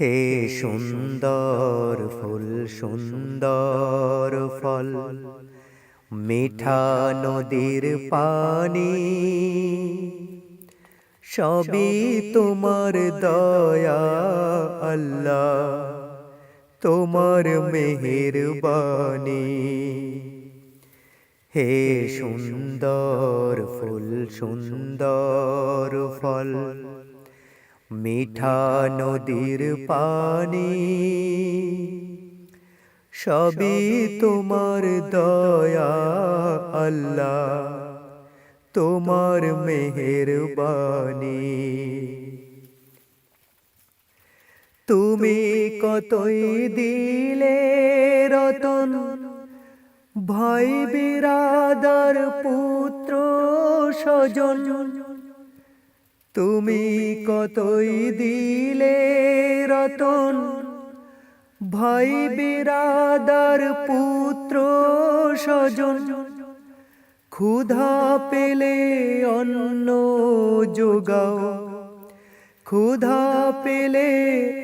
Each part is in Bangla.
হে সুন্দর ফুল সুন্দর ফল। মিঠা নদীর পানি সবই তোমার দয়া আল্লাহ। তোমার মেহেরবানি হে সুন্দর ফুল সুন্দর ফল। মিঠা নদীর পানি সবই তোমার দয়া আল্লাহ তোমার মেহেরবানি। তুমি কতই দিলে রতন? ভাই বিরাদার পুত্র স্বজন। তুমি কতই দিলে রতন? ভাই বিরাদার পুত্র স্বজন। ক্ষুধা পেলে অন্ন যোগাও। ক্ষুধা পেলে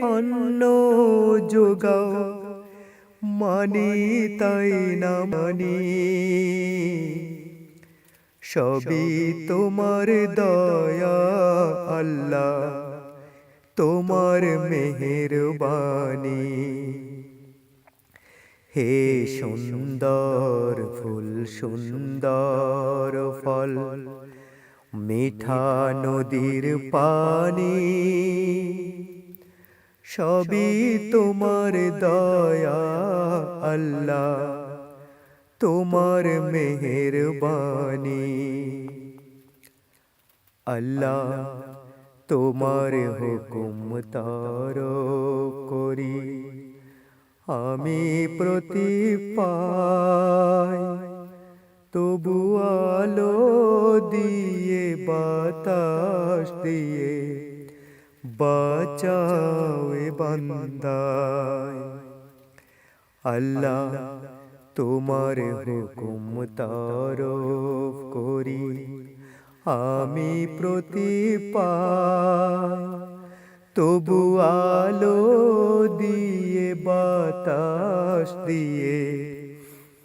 অন্ন যোগাও। মানি তাই না মানি। সবই তোমার দয়া আল্লাহ। তোমার মেহেরবানি হে সুন্দর ফুল সুন্দর ফল। মিঠা নদীর পানি। সবই তোমার দয়া আল্লাহ। তোমার মেহেরবানি। আল্লাহ তোমার হুকুম তার করি। আমি প্রতি পাই তবু আলো দিয়ে বাতাস দিয়ে বাঁচাও বান্দায়। আল্লাহ তোমার হুকুম তারফ করি। আমি প্রতি তবু আলো দিয়ে বাতাস দিয়ে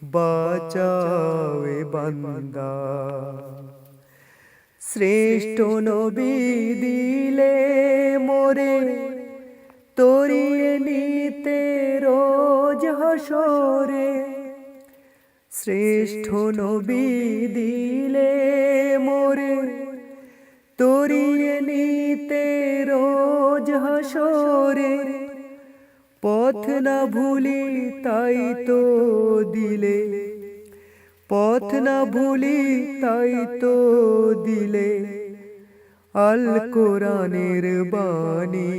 বাঁচাওয়ে বান্দা। শ্রেষ্ঠ নবী দিলে মোরে তরিয়ে নিতে রোজ হাসরে। শ্রেষ্ঠ নবী দিলে মোরে তরিয়ে নিতে রোজ হাসরে। পথ না ভুলি তাই তো দিলে পথ না ভুলি তাই তো দিলে। আল কোরআনের বাণী।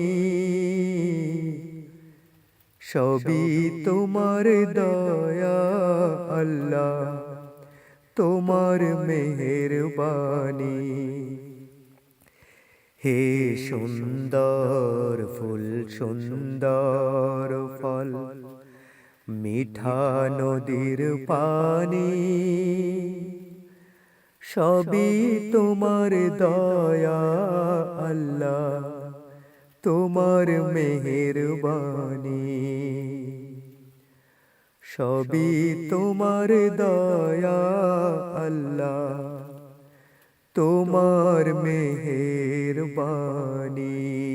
সবই তোমার দয়া আল্লাহ। তোমার মেহেরবানি হে সুন্দর ফুল সুন্দর ফল মিঠা নদীর পানি। সবই তোমার দয়া আল্লাহ। তোমার মেহেরবানি। সবই তোমার দয়া আল্লাহ। তোমার মেহেরবানি।